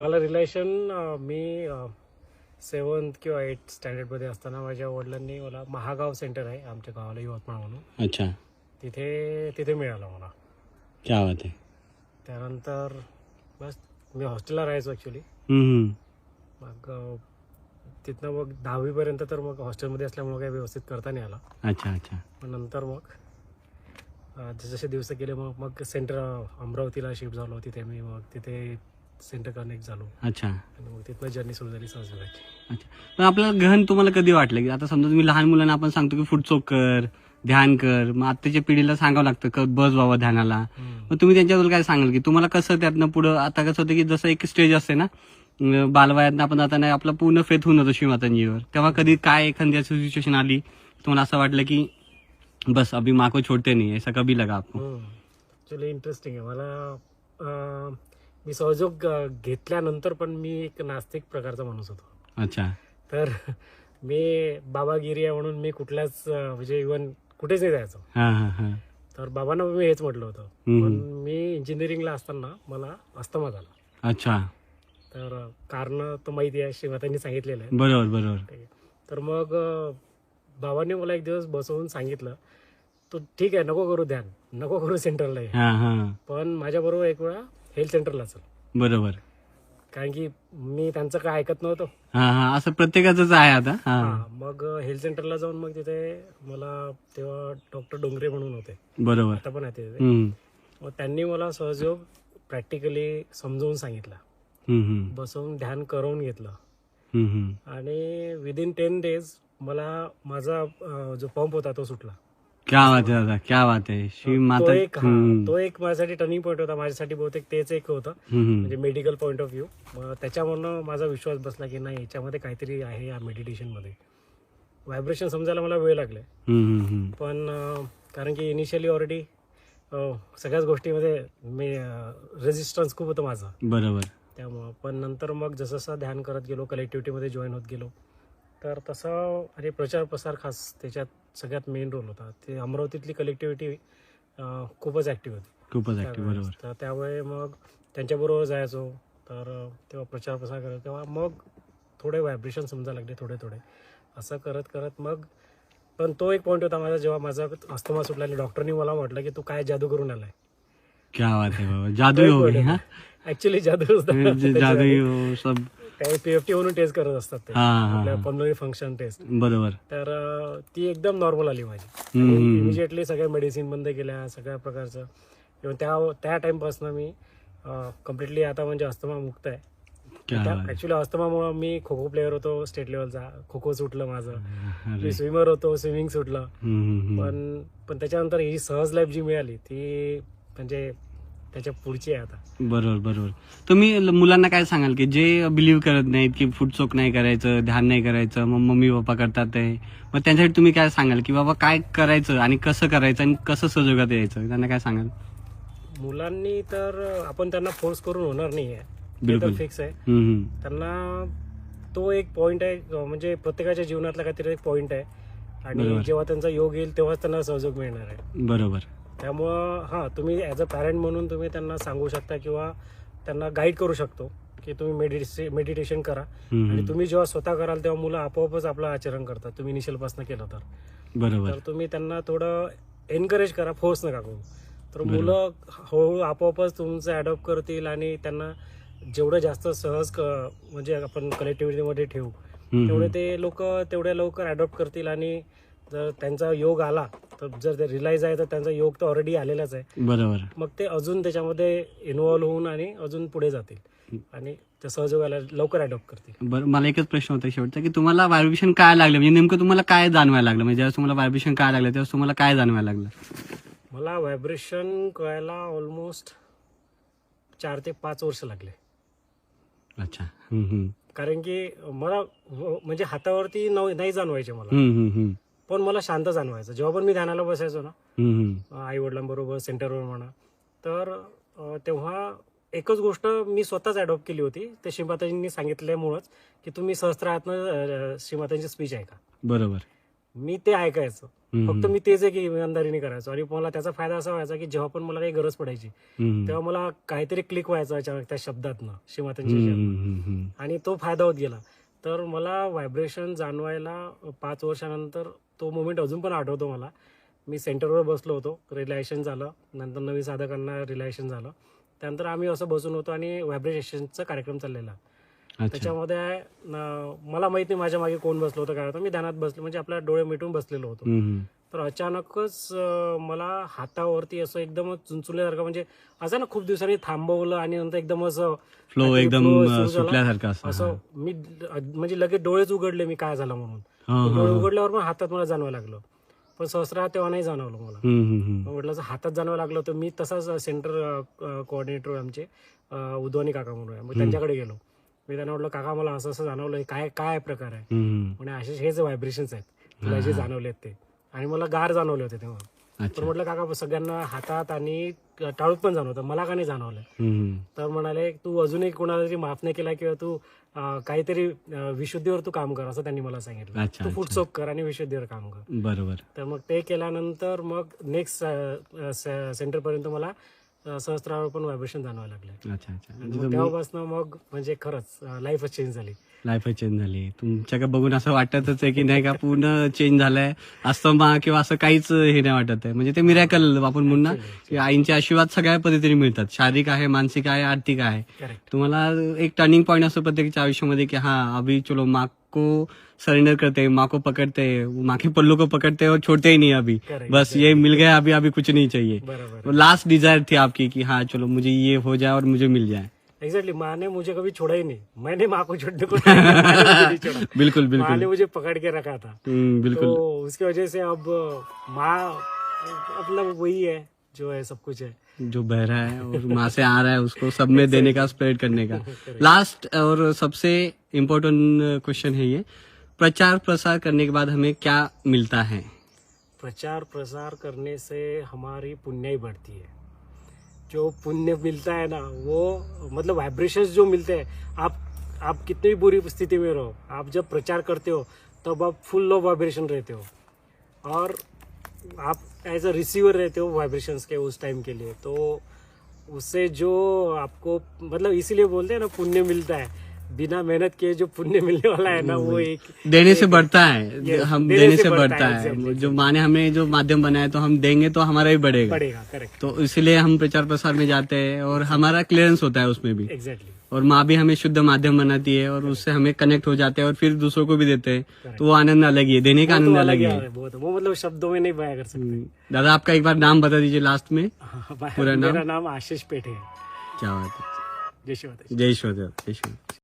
मला रिलेशन मी सेवन्थ किंवा एट स्टँडर्डमध्ये असताना माझ्या वडिलांनी मला महागाव सेंटर आहे आमच्या गावाला यवतमाळ म्हणून. अच्छा. तिथे तिथे मिळालं मला. क्या बात आहे. त्यानंतर बस मी हॉस्टेलला राहायचो ॲक्च्युली हम्म. मग तिथनं मग दहावीपर्यंत तर मग हॉस्टेलमध्ये असल्यामुळे काही व्यवस्थित करता नाही आला. अच्छा अच्छा. नंतर मग जसे दिवस गेले मग मग सेंटर अमरावतीला शिफ्ट झालो. तिथे मी मग तिथे सेंटर कनेक्ट झालो. अच्छा. आणि मग तिथनं जर्नी सुरू झाली संस्कृताची अच्छा. पण आपल्याला गहन तुम्हाला कधी वाटलं की आता समजा तुम्ही लहान मुलांना आपण सांगतो की फुटचोक कर ध्यान कर मग आत्ताच्या पिढीला सांगावं लागतं क बस बाबा ध्यानाला? मग तुम्ही त्यांच्याबद्दल काय सांगाल की तुम्हाला कसं त्यातनं पुढं आता कसं होतं की जसं एक स्टेज असते ना अं, बालवयातनं आपण जाताना आपला पूर्ण फेथ होऊन जातो श्रीमातांजीवर तेव्हा कधी काय एखादी सिच्युएशन आली तुम्हाला असं वाटलं की बस अभी माँ को छोड़ते नहीं ऐसा कभी लगा आपको इंटरेस्टिंग आहे. मला अं, मी सहयोग घेतल्यानंतर पण मी एक नास्तिक प्रकारचा माणूस होतो. अच्छा. तर मी बाबागिरी आहे म्हणून मी कुठल्याच म्हणजे इवन कुठेच नाही जायचो. हा हा हा. तर बाबांना मी हेच म्हटलं होतं. पण मी इंजिनिअरिंगला असताना मला अस्तमा झाला. अच्छा. तर कारण तर माहिती आहे शिवातांनी सांगितलेलं आहे. बरोबर बरोबर. तर मग बाबांनी मला एक दिवस बसवून सांगितलं तू ठीक आहे नको करू ध्यान. नको करू सेंटरला पण माझ्याबरोबर एक वेळा हेल्थ सेंटरला चल. बरोबर. कारण की मी त्यांचं काय ऐकत नव्हतो. हा हा असं प्रत्येकाचंच आहे आता. हा. हा, मग हेल्थ सेंटरला जाऊन मग तिथे मला तेव्हा डॉक्टर डोंगरे म्हणून होते. बरोबर. आता पण आहे तिथे हम्म, मग त्यांनी मला सहजयोग प्रॅक्टिकली समजवून सांगितलं. हम्म, हम्म, बसवून ध्यान करवून घेतलं. हम्म, हम्म. आणि विदिन टेन डेज मला माझा अं, जो पंप होता तो सुटला. क्या बात आहे दादा क्या बात आहे तो माता एक हा, हम्म, तो एक माझ्यासाठी टर्निंग पॉईंट होता माझ्यासाठी बहुतेक तेच एक होतं. हम्म, म्हणजे मेडिकल पॉईंट ऑफ व्ह्यू मग त्याच्यावरनं माझा विश्वास बसला की नाही याच्यामध्ये काहीतरी आहे या मेडिटेशनमध्ये व्हायब्रेशन समजायला मला वेळ लागले हम्म, हम्म, हम्म. पण अं, कारण की इनिशियली ऑलरेडी सगळ्याच गोष्टीमध्ये मी रेजिस्टन्स खूप होतं माझं. बरोबर. त्यामुळं पण नंतर मग जसं जसं ध्यान करत गेलो कलेक्टिव्हिटीमध्ये जॉईन होत गेलो तर तसं आणि प्रचार प्रसार खास त्याच्यात सगळ्यात मेन रोल होता. ते अमरावतीतली कलेक्टिव्हिटी खूपच ॲक्टिव्ह होती. खूपच ऍक्टिव्ह त्यावेळेस. बरोबर. तर त्यावेळी मग त्यांच्याबरोबर जायचो. तर तेव्हा प्रचार प्रसार करत तेव्हा मग थोडे व्हायब्रेशन समजायला लागले थोडे थोडे. असं करत करत मग पण तो एक पॉईंट होता माझा जेव्हा माझा अस्थमा सुटला डॉक्टरनी मला म्हटलं की तू काय जादू करून आलाय? क्या बात आहे बाबा. जादू ही? हो गई हा ऍक्च्युली जादू जादू ही हो सब पीएफटी म्हणून टेस्ट करत असतात ते. हा हा आपल्या फंक्शन टेस्ट बरोबर. तर अ, ती एकदम नॉर्मल आली माझी. हम्म, हम्म. इमिजिएटली सगळ्या मेडिसिन बंद केल्या सगळ्या प्रकारचं. इव्हन त्या त्या टाइमपासून मी कम्प्लिटली आता म्हणजे अस्थमा मुक्त आहे. क्या बात आहे. ऍक्च्युली अस्थमामुळे मी खो खो प्लेअर होतो स्टेट लेवलचा खो खो सुटलं माझं. अरे. मी स्विमर होतो स्विमिंग सुटलं. हम्म, हम्म, हम्म. पण पण त्याच्यानंतर ही सहज लाईफ जी मिळाली ती म्हणजे त्याच्या पुढची आहे आता. बरोबर बरोबर. तुम्ही ल- मुलांना काय सांगाल की जे बिलीव्ह करत नाहीत की फुटचोक नाही करायचं ध्यान नाही करायचं मग मम्मी पप्पा करतात ते मग त्यांच्यासाठी तुम्ही काय सांगाल की बाबा काय करायचं आणि कसं करायचं आणि कसं सहयोगात यायचं? त्यांना काय सांगाल? मुलांनी तर आपण त्यांना फोर्स करून होणार नाही आहे बिलकुल. फिक्स आहे. हम्म, हम्म. त्यांना तो एक पॉइंट आहे अं, म्हणजे प्रत्येकाच्या जीवनातला काहीतरी एक पॉइंट आहे. आणि बरोबर. जेव्हा त्यांचा योग येईल तेव्हाच त्यांना सहयोग मिळणार आहे. बरोबर. त्यामुळं हां तुम्ही ॲज अ पॅरेंट म्हणून तुम्ही त्यांना सांगू शकता किंवा त्यांना गाईड करू शकतो की तुम्ही मेडिटे मेडिटेशन करा. आणि तुम्ही जेव्हा स्वतः कराल तेव्हा मुलं आपोआपच आपलं आचरण करतात. तुम्ही इनिशियलपासून केलं तर. बरोबर. तर तुम्ही त्यांना थोडं एनकरेज करा फोर्स नका करू. तर. मुलं हळूहळू आपोआपच तुमचं अडॉप्ट करतील आणि त्यांना जेवढं जास्त सहज म्हणजे आपण कलेक्टिव्हिटीमध्ये ठेवू तेवढे. ते लोक तेवढ्या लवकर अडॉप्ट करतील आणि जर त्यांचा योग आला तर जर ते रिलाईज आहे तर त्यांचा योग तर ऑलरेडी आलेलाच आहे. बरोबर. मग ते अजून त्याच्यामध्ये इन्व्हॉल्व्ह होऊन आणि अजून पुढे जातील. आणि त्या सहयोगाला लवकर अडॉप्ट करतील. बरं मला एकच प्रश्न होता शेवटचा की तुम्हाला व्हायब्रेशन काय लागलं? म्हणजे नेमकं तुम्हाला काय जाणवायला लागलं? म्हणजे ज्यावेळेस तुम्हाला व्हायब्रेशन काय लागलं त्यावेळेस तुम्हाला काय जाणवायला लागलं? मला व्हायब्रेशन कळायला ऑलमोस्ट चार ते पाच वर्ष लागले. अच्छा. कारण की मला व- म्हणजे हातावरती नाही जाणवायचे मला. पण मला शांत जाणवायचं जेव्हा पण मी ध्यानाला बसायचो ना. आई वडिलांबरोबर सेंटरवर म्हणा तर तेव्हा एकच गोष्ट मी स्वतःच अडॉप्ट केली होती ते श्रीमाताजींनी सांगितल्यामुळंच की तुम्ही सहस्त्रातनं श्रीमातांची स्पीच ऐका बरोबर मी ते ऐकायचं. फक्त मी तेच आहे की इमानदारीने करायचो आणि मला त्याचा फायदा असा व्हायचा की जेव्हा पण मला काही गरज पडायची. तेव्हा मला काहीतरी क्लिक व्हायचं अचानक त्या शब्दातनं श्रीमातांच्या हम्म. आणि तो फायदा होत गेला तर मला व्हायब्रेशन जाणवायला पाच वर्षानंतर तो मोमेंट अजून पण आठवतो मला. मी सेंटरवर बसलो होतो. रिलॅक्शन झालं. नंतर नवीन साधकांना रिलॅक्शन झालं. त्यानंतर आम्ही असं बसून होतो आणि व्हायब्रेशनचा कार्यक्रम चाललेला. त्याच्यामध्ये न- मला माहीत नाही माझ्या मागे कोण बसलो होतं काय होतं. मी ध्यानात बसलो म्हणजे आपल्या डोळे मिटून बसलेलो होतो. तर अचानकच मला हातावरती असं एकदम चुंचुल्यासारखं म्हणजे असं ना खूप दिवसांनी थांबवलं आणि नंतर एकदम असं फ्लो एकदम. सुटल्यासारखं असं. मी म्हणजे लगेच डोळेच उघडले मी काय झालं म्हणून. डोळे. उघडल्यावर पण हातात मला जाणवायला लागलं. पण सहस्रा तेव्हा नाही जाणवलं मला. मग म्हटलं असं हातात जाणवायला लागलं तर मी तसाच सेंटर कोऑर्डिनेटर आमचे उद्वानी काका म्हणून मग त्यांच्याकडे गेलो. मी त्यांना म्हटलं काका मला असं असं जाणवलं काय काय प्रकार आहे. म्हणजे असे हेच व्हायब्रेशन्स आहेत. तुला जे जाणवले ते. आणि मला गार जाणवले होते तेव्हा. तर म्हटलं काका सगळ्यांना हातात आणि टाळूत पण जाणवतं मला का नाही जाणवलं. तर म्हणाले तू अजूनही कोणाला तरी माफ नाही केला किंवा तू काहीतरी विशुद्धीवर तू काम कर असं त्यांनी मला सांगितलं. तू. फुटसोक कर आणि विशुद्धीवर काम कर. बरोबर. तर मग ते केल्यानंतर मग नेक्स्ट सेंटरपर्यंत मला अं, सहस्त्रावर पण व्हायब्रेशन जाणवायला लागले अच्छा अच्छा. आणि म्हणजे मग तेव्हापासून मग म्हणजे खरंच लाईफच चेंज झाली. लाईफ चेंज झाली. तुमच्याकडे बघून असं वाटतच आहे की नाही का पूर्ण चेंज झालंय. अस्तमा किंवा असं काहीच हे नाही वाटत आहे. म्हणजे ते मिरॅकल आपण म्हणू ना की आईंचे आशीर्वाद सगळ्या पद्धतीने मिळतात. शारीरिक आहे मानसिक आहे आर्थिक आहे. तुम्हाला एक टर्निंग पॉईंट असतो प्रत्येकाच्या आयुष्यामध्ये की हा अभी चलो माँ को सरेंडर करते हैं माँ को पकड़ते हैं माँ के पल्लू को पकड़ते हैं और छोड़ते ही नहीं अभी। बस ये मिल गया अभी अभी कुछ नहीं चाहिए। बराबर लास्ट डिज़ायर थी आपकी कि हाँ चलो मुझे ये हो जाए और मुझे मिल जाए। एग्जैक्टली exactly, माँ ने मुझे कभी छोड़ा ही नहीं। मैंने माँ को छोड़ने को छोड़ा। बिल्कुल माँ ने मुझे पकड़ के रखा था। हम्म, बिल्कुल। तो उसकी वजह से अब माँ मतलब वही है जो है सब कुछ है। जो बह रहा है और माँ से आ रहा है उसको सब में देने का स्प्रेड करने का। लास्ट और सबसे इम्पोर्टेंट क्वेश्चन है ये। प्रचार प्रसार करने के बाद हमें क्या मिलता है? प्रचार प्रसार करने से हमारी पुण्याई बढ़ती है। जो पुण्य मिलता है ना, वो मतलब वाइब्रेशंस जो मिलते हैं, आप आप कितनी भी बुरी स्थिति में रहो, आप जब प्रचार करते हो, तब आप फुल लो वाइब्रेशन रहते हो। और आप एज अ रिसीवर रहते हो वाइब्रेशंस के उस टाइम के लिए। तो उससे जो आपको मतलब इसीलिए बोलते हैं ना, पुण्य मिलता है। बिना मेहनत किए जो पुण्य मिलने वाला है ना वो एक देने से बढ़ता है। हम देने से बढ़ता है जो माँ ने हमें जो माध्यम बनाया तो हम देंगे तो हमारा ही बढ़ेगा। बढ़ेगा करेक्ट तो इसलिए हम प्रचार प्रसार में जाते हैं और हमारा क्लियरेंस होता है उसमें भी। एग्जैक्टली और माँ भी हमें शुद्ध माध्यम बनाती है और उससे हमें कनेक्ट हो जाते हैं और फिर दूसरों को भी देते हैं। तो वो आनंद अलग ही है देने का आनंद अलग ही है वो मतलब शब्दों में नहीं बयां कर सकते। दादा आपका एक बार नाम बता दीजिए लास्ट में। हाँ, पूरा नाम? मेरा नाम? आशीष पेठे है। क्या बात है। जय शिवाजी जय श्री जय श्री